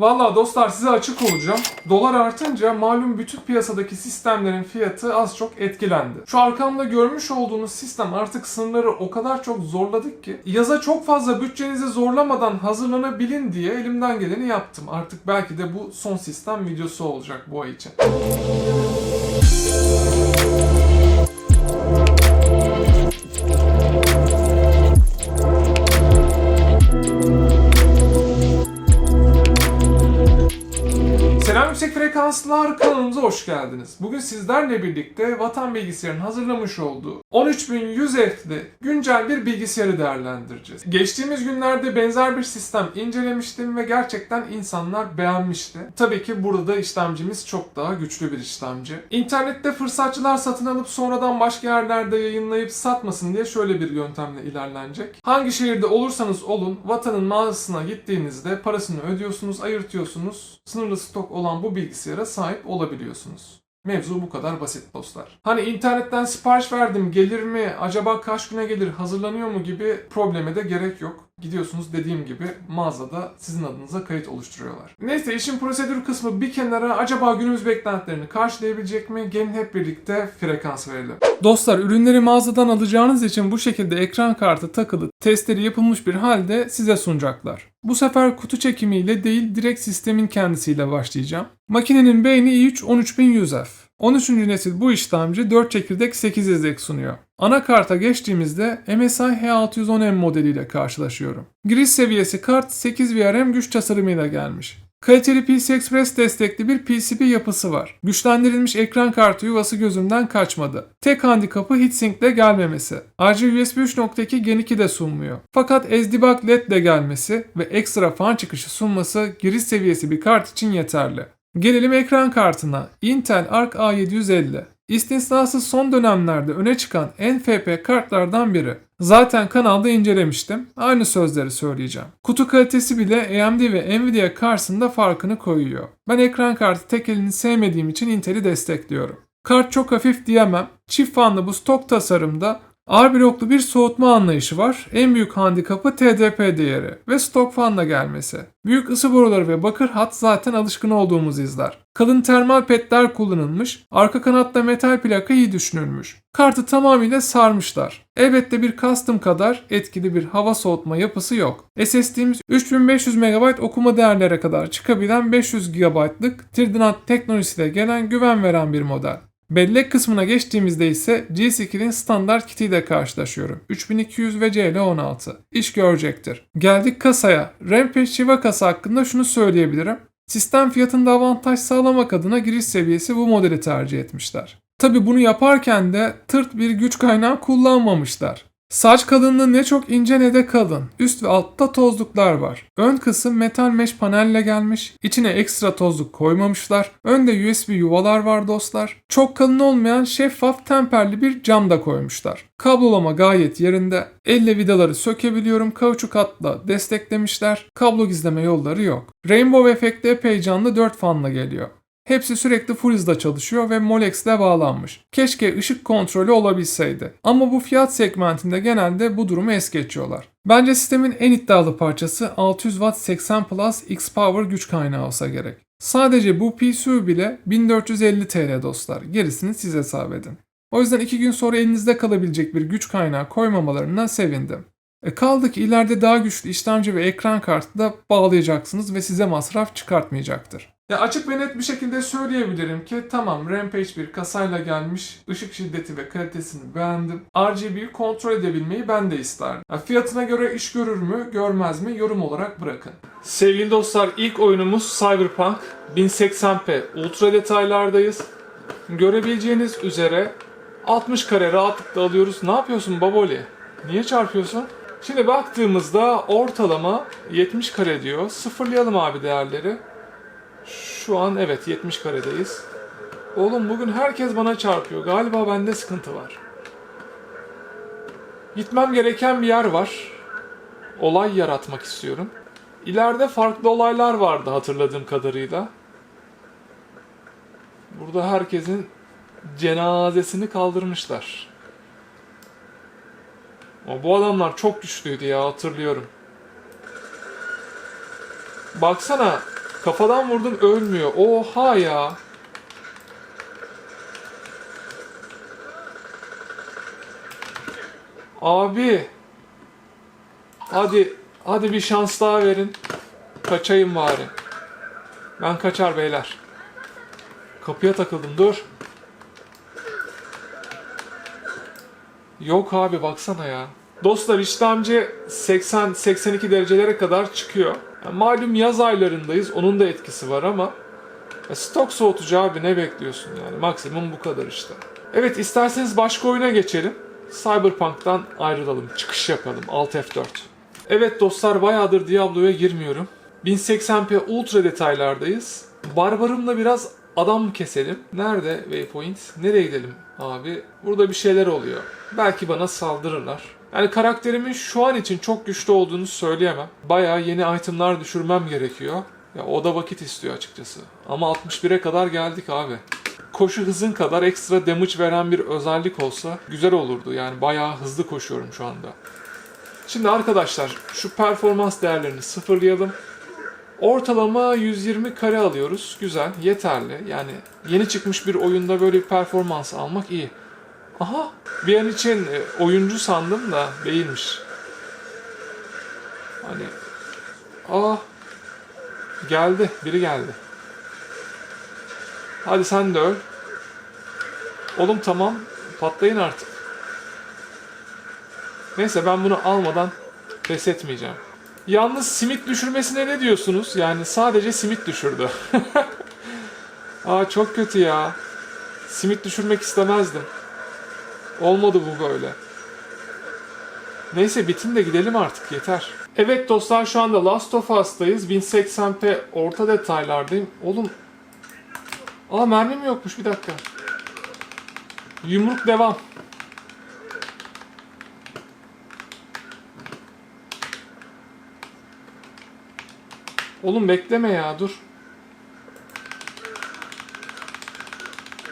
Valla dostlar size açık olacağım. Dolar artınca malum bütün piyasadaki sistemlerin fiyatı az çok etkilendi. Şu arkamda görmüş olduğunuz sistem artık sınırları o kadar çok zorladık ki yaza çok fazla bütçenizi zorlamadan hazırlanabilin diye elimden geleni yaptım. Artık belki de bu son sistem videosu olacak bu ay için. Selam yüksek frekanslar kanalımıza hoş geldiniz. Bugün sizlerle birlikte Vatan Bilgisayar'ın hazırlamış olduğu 13100 F'li güncel bir bilgisayarı değerlendireceğiz. Geçtiğimiz günlerde benzer bir sistem incelemiştim ve gerçekten insanlar beğenmişti. Tabii ki burada da işlemcimiz çok daha güçlü bir işlemci. İnternette fırsatçılar satın alıp sonradan başka yerlerde yayınlayıp satmasın diye şöyle bir yöntemle ilerlenecek. Hangi şehirde olursanız olun Vatan'ın mağazasına gittiğinizde parasını ödüyorsunuz, ayırtıyorsunuz. Sınırlı stok olan bu bilgisayara sahip olabiliyorsunuz. Mevzu bu kadar basit dostlar. Hani internetten sipariş verdim gelir mi, acaba kaç güne gelir, hazırlanıyor mu gibi probleme de gerek yok. Gidiyorsunuz dediğim gibi mağazada sizin adınıza kayıt oluşturuyorlar. Neyse işin prosedür kısmı bir kenara acaba günümüz beklentilerini karşılayabilecek mi? Gelin hep birlikte frekans verelim. Dostlar ürünleri mağazadan alacağınız için bu şekilde ekran kartı takılı testleri yapılmış bir halde size sunacaklar. Bu sefer kutu çekimiyle değil direkt sistemin kendisiyle başlayacağım. Makinenin beyni i3 13100F. 13. nesil bu işlemci 4 çekirdek 8 izlek sunuyor. Anakarta geçtiğimizde MSI H610M modeliyle karşılaşıyorum. Giriş seviyesi kart 8 VRM güç tasarımıyla gelmiş. Kaliteli PC Express destekli bir PCB yapısı var. Güçlendirilmiş ekran kartı yuvası gözümden kaçmadı. Tek handikapı heatsink ile gelmemesi. Ayrıca USB 3.2 Gen 2 de sunmuyor. Fakat SDBug LED ile gelmesi ve ekstra fan çıkışı sunması giriş seviyesi bir kart için yeterli. Gelelim ekran kartına. Intel Arc A750. İstisnasız son dönemlerde öne çıkan NFP kartlardan biri. Zaten kanalda incelemiştim. Aynı sözleri söyleyeceğim. Kutu kalitesi bile AMD ve Nvidia karşısında farkını koyuyor. Ben ekran kartı tek elini sevmediğim için Intel'i destekliyorum. Kart çok hafif diyemem. Çift fanlı bu stok tasarımda ağır bloklu bir soğutma anlayışı var. En büyük handikapı TDP değeri ve stok fanla gelmesi. Büyük ısı boruları ve bakır hat zaten alışkın olduğumuz izler. Kalın termal petler kullanılmış, arka kanatta metal plaka iyi düşünülmüş. Kartı tamamıyla sarmışlar. Elbette bir custom kadar etkili bir hava soğutma yapısı yok. SSD'miz 3500 MB okuma değerlere kadar çıkabilen 500 GB'lık Trident teknolojisiyle gelen güven veren bir model. Bellek kısmına geçtiğimizde ise G-Skill'in standart kitiyle karşılaşıyorum. 3200 ve CL16. İş görecektir. Geldik kasaya. Rampage Shiva kasa hakkında şunu söyleyebilirim. Sistem fiyatında avantaj sağlamak adına giriş seviyesi bu modeli tercih etmişler. Tabi bunu yaparken de tırt bir güç kaynağı kullanmamışlar. Saç kalınlığı ne çok ince ne de kalın. Üst ve altta tozluklar var. Ön kısım metal mesh panelle gelmiş. İçine ekstra tozluk koymamışlar. Önde USB yuvalar var dostlar. Çok kalın olmayan şeffaf temperli bir cam da koymuşlar. Kablolama gayet yerinde. Elle vidaları sökebiliyorum. Kauçuk hatla desteklemişler. Kablo gizleme yolları yok. Rainbow efekti epey canlı 4 fanla geliyor. Hepsi sürekli full çalışıyor ve Molex ile bağlanmış. Keşke ışık kontrolü olabilseydi. Ama bu fiyat segmentinde genelde bu durumu es geçiyorlar. Bence sistemin en iddialı parçası 600 Watt 80 Plus X-Power güç kaynağı olsa gerek. Sadece bu PSU bile 1450 TL dostlar. Gerisini siz hesap edin. O yüzden 2 gün sonra elinizde kalabilecek bir güç kaynağı koymamalarına sevindim. E kaldı ki ileride daha güçlü işlemci ve ekran kartı da bağlayacaksınız ve size masraf çıkartmayacaktır. Ya açık ve net bir şekilde söyleyebilirim ki tamam Rampage bir kasayla gelmiş, ışık şiddeti ve kalitesini beğendim. RGB'yi kontrol edebilmeyi ben de isterdim. Ya fiyatına göre iş görür mü, görmez mi yorum olarak bırakın. Sevgili dostlar ilk oyunumuz Cyberpunk 1080p ultra detaylardayız. Görebileceğiniz üzere 60 kare rahatlıkla alıyoruz. Ne yapıyorsun Baboli? Niye çarpıyorsun? Şimdi baktığımızda ortalama 70 kare diyor. Sıfırlayalım abi değerleri. Şu an evet 70 karedeyiz. Oğlum bugün herkes bana çarpıyor. Galiba bende sıkıntı var. Gitmem gereken bir yer var. Olay yaratmak istiyorum. İleride farklı olaylar vardı hatırladığım kadarıyla. Burada herkesin cenazesini kaldırmışlar. Ama bu adamlar çok güçlüydü ya hatırlıyorum. Baksana Kafadan vurdum ölmüyor. Oha ya. Abi. Hadi hadi bir şans daha verin. Kaçayım bari. Ben kaçar beyler. Kapıya takıldım dur. Yok abi baksana ya. Dostlar işlemci 80-82 derecelere kadar çıkıyor. Malum yaz aylarındayız onun da etkisi var ama ya stok soğutucu abi ne bekliyorsun yani maksimum bu kadar işte. Evet isterseniz başka oyuna geçelim. Cyberpunk'tan ayrılalım çıkış yapalım Alt F4. Evet dostlar bayağıdır Diablo'ya girmiyorum. 1080p ultra detaylardayız. Barbarımla biraz adam keselim. Nerede waypoint? Nereye gidelim abi? Burada bir şeyler oluyor. Belki bana saldırırlar. Yani karakterimin şu an için çok güçlü olduğunu söyleyemem. Bayağı yeni itemlar düşürmem gerekiyor. Ya o da vakit istiyor açıkçası. Ama 61'e kadar geldik abi. Koşu hızın kadar ekstra damage veren bir özellik olsa güzel olurdu. Yani bayağı hızlı koşuyorum şu anda. Şimdi arkadaşlar şu performans değerlerini sıfırlayalım. Ortalama 120 kare alıyoruz. Güzel, yeterli. Yani yeni çıkmış bir oyunda böyle bir performans almak iyi. Aha, bir an için e, oyuncu sandım da değilmiş. Hani, aa, geldi, biri geldi. Hadi sen de öl. Oğlum tamam, patlayın artık. Neyse ben bunu almadan pes etmeyeceğim. Yalnız simit düşürmesine ne diyorsunuz? Yani sadece simit düşürdü. Aa çok kötü ya. Simit düşürmek istemezdim. Olmadı bu böyle. Neyse bitin de gidelim artık yeter. Evet dostlar şu anda Last of Us'tayız. 1080p orta detaylardayım. Oğlum. Aa mermim yokmuş bir dakika. Yumruk devam. Oğlum bekleme ya dur.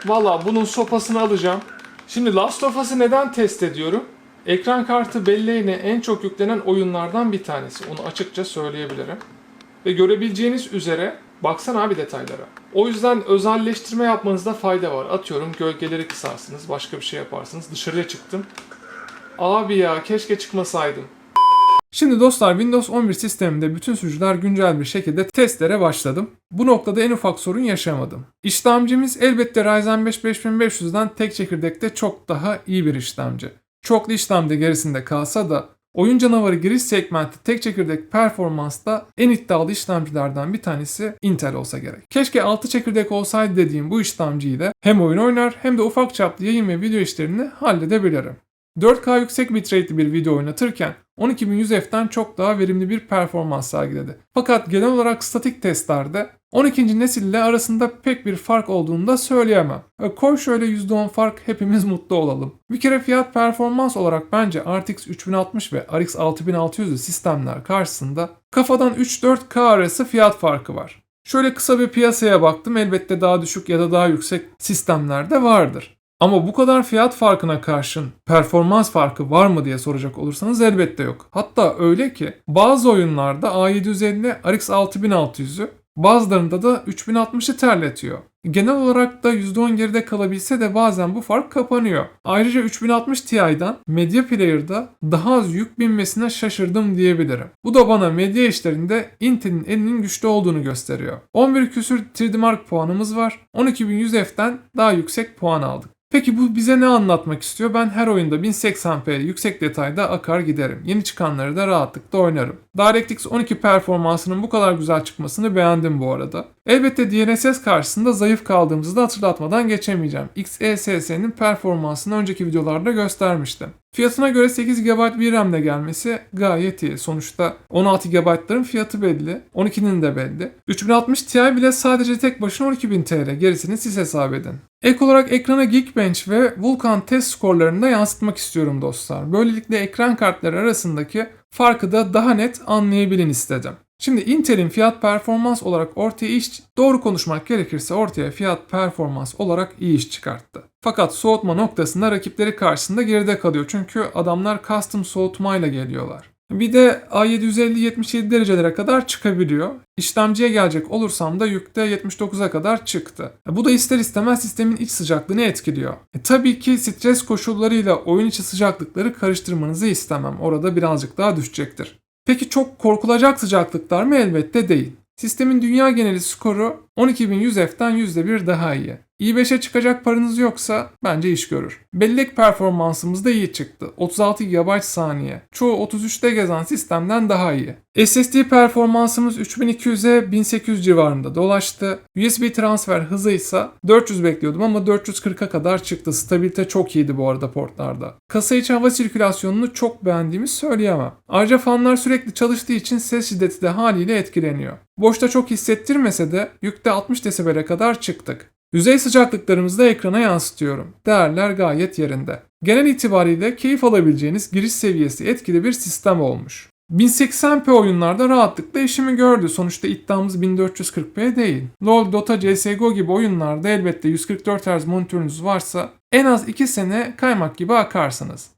Valla bunun sopasını alacağım. Şimdi Last of Us'ı neden test ediyorum? Ekran kartı belleğine en çok yüklenen oyunlardan bir tanesi. Onu açıkça söyleyebilirim. Ve görebileceğiniz üzere baksana abi detaylara. O yüzden özelleştirme yapmanızda fayda var. Atıyorum gölgeleri kısarsınız, başka bir şey yaparsınız. Dışarıya çıktım. Abi ya keşke çıkmasaydım. Şimdi dostlar Windows 11 sisteminde bütün sürücüler güncel bir şekilde testlere başladım. Bu noktada en ufak sorun yaşamadım. İşlemcimiz elbette Ryzen 5 5500'den tek çekirdekte çok daha iyi bir işlemci. Çoklu işlemde gerisinde kalsa da oyun canavarı giriş segmenti tek çekirdek performansta en iddialı işlemcilerden bir tanesi Intel olsa gerek. Keşke 6 çekirdek olsaydı dediğim bu işlemciyi de hem oyun oynar hem de ufak çaplı yayın ve video işlerini halledebilirim. 4K yüksek bitrate'li bir video oynatırken 12100F'den çok daha verimli bir performans sergiledi. Fakat genel olarak statik testlerde 12. nesille arasında pek bir fark olduğunu da söyleyemem. E, Koy şöyle %10 fark hepimiz mutlu olalım. Bir kere fiyat performans olarak bence RTX 3060 ve RX 6600'lü sistemler karşısında kafadan 3-4K arası fiyat farkı var. Şöyle kısa bir piyasaya baktım elbette daha düşük ya da daha yüksek sistemler de vardır. Ama bu kadar fiyat farkına karşın performans farkı var mı diye soracak olursanız elbette yok. Hatta öyle ki bazı oyunlarda A750 RX 6600'ü bazılarında da 3060'ı terletiyor. Genel olarak da %10 geride kalabilse de bazen bu fark kapanıyor. Ayrıca 3060 Ti'den Media Player'da daha az yük binmesine şaşırdım diyebilirim. Bu da bana medya işlerinde Intel'in elinin güçlü olduğunu gösteriyor. 11 küsür 3D Mark puanımız var. 12100F'den daha yüksek puan aldık. Peki bu bize ne anlatmak istiyor? Ben her oyunda 1080p yüksek detayda akar giderim. Yeni çıkanları da rahatlıkla oynarım. DirectX 12 performansının bu kadar güzel çıkmasını beğendim bu arada. Elbette DLSS karşısında zayıf kaldığımızı da hatırlatmadan geçemeyeceğim. XeSS'nin performansını önceki videolarda göstermiştim. Fiyatına göre 8 GB VRAM'le gelmesi gayet iyi. Sonuçta 16 GB'ların fiyatı belli. 12'nin de belli. 3060 Ti bile sadece tek başına 12.000 TL. Gerisini siz hesap edin. Ek olarak ekrana Geekbench ve Vulkan test skorlarını da yansıtmak istiyorum dostlar. Böylelikle ekran kartları arasındaki farkı da daha net anlayabilin istedim. Şimdi Intel'in fiyat performans olarak ortaya iş doğru konuşmak gerekirse ortaya fiyat performans olarak iyi iş çıkarttı. Fakat soğutma noktasında rakipleri karşısında geride kalıyor çünkü adamlar custom soğutmayla geliyorlar. Bir de A750-77 derecelere kadar çıkabiliyor. İşlemciye gelecek olursam da yükte 79'a kadar çıktı. Bu da ister istemez sistemin iç sıcaklığını etkiliyor. E, tabii ki stres koşullarıyla oyun içi sıcaklıkları karıştırmanızı istemem. Orada birazcık daha düşecektir. Peki çok korkulacak sıcaklıklar mı? Elbette değil. Sistemin dünya geneli skoru 12100F'den %1 daha iyi. İ5'e çıkacak paranız yoksa bence iş görür. Bellek performansımız da iyi çıktı. 36 GB saniye. Çoğu 33'te gezen sistemden daha iyi. SSD performansımız 3200'e 1800 civarında dolaştı. USB transfer hızı ise 400 bekliyordum ama 440'a kadar çıktı. Stabilite çok iyiydi bu arada portlarda. Kasa içi hava sirkülasyonunu çok beğendiğimi söyleyemem. Ayrıca fanlar sürekli çalıştığı için ses şiddeti de haliyle etkileniyor. Boşta çok hissettirmese de yükte 60 desibele kadar çıktık. Yüzey sıcaklıklarımızı da ekrana yansıtıyorum. Değerler gayet yerinde. Genel itibariyle keyif alabileceğiniz giriş seviyesi etkili bir sistem olmuş. 1080p oyunlarda rahatlıkla işimi gördü. Sonuçta iddiamız 1440p değil. LoL, Dota, CSGO gibi oyunlarda elbette 144 Hz monitörünüz varsa en az 2 sene kaymak gibi akarsınız.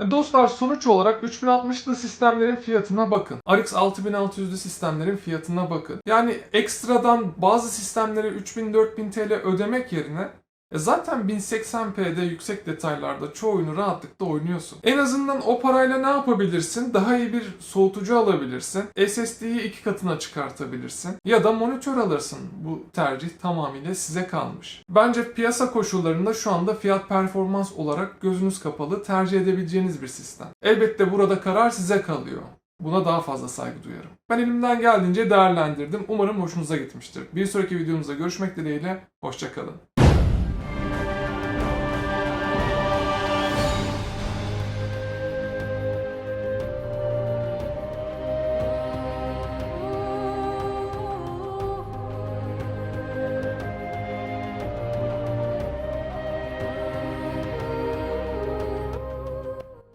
Dostlar sonuç olarak 3060'lı sistemlerin fiyatına bakın. RX 6600'lü sistemlerin fiyatına bakın. Yani ekstradan bazı sistemlere 3000-4000 TL ödemek yerine E zaten 1080p'de yüksek detaylarda çoğu oyunu rahatlıkla oynuyorsun. En azından o parayla ne yapabilirsin? Daha iyi bir soğutucu alabilirsin. SSD'yi iki katına çıkartabilirsin. Ya da monitör alırsın. Bu tercih tamamıyla size kalmış. Bence piyasa koşullarında şu anda fiyat performans olarak gözünüz kapalı tercih edebileceğiniz bir sistem. Elbette burada karar size kalıyor. Buna daha fazla saygı duyarım. Ben elimden geldiğince değerlendirdim. Umarım hoşunuza gitmiştir. Bir sonraki videomuzda görüşmek dileğiyle. Hoşçakalın.